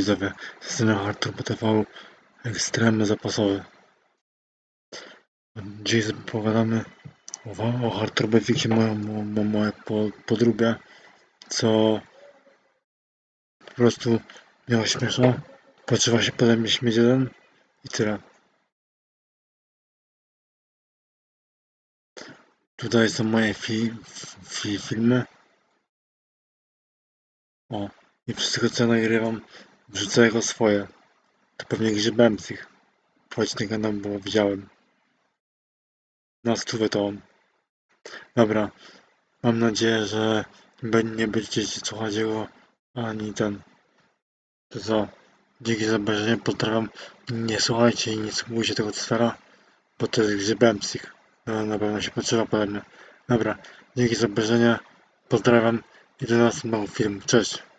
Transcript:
widzowie, strony Artur BTV Ekstremy Zapasowe. Dzisiaj opowiadamy o, o Artur Befiksie, moje, mo, moje co po prostu miało śmieszne, poczuwa się pode mnie śmieć jeden i tyle. Tutaj są moje fi, fi, filmy. O, i wszystko co nagrywam, wrzucę jako swoje. To pewnie grzybem z ich. Choć nie gadam, bo widziałem. Na stówę to on. Dobra. Mam nadzieję, że nie będziecie słuchać jego ani ten. To co? Dzięki za obejrzenie. Pozdrawiam. Nie słuchajcie i nie subujcie tego cfera, bo to jest ich. No, na pewno się potrzeba pode mnie. Dobra. Dzięki za obejrzenie. Pozdrawiam i do następnego filmu. Cześć.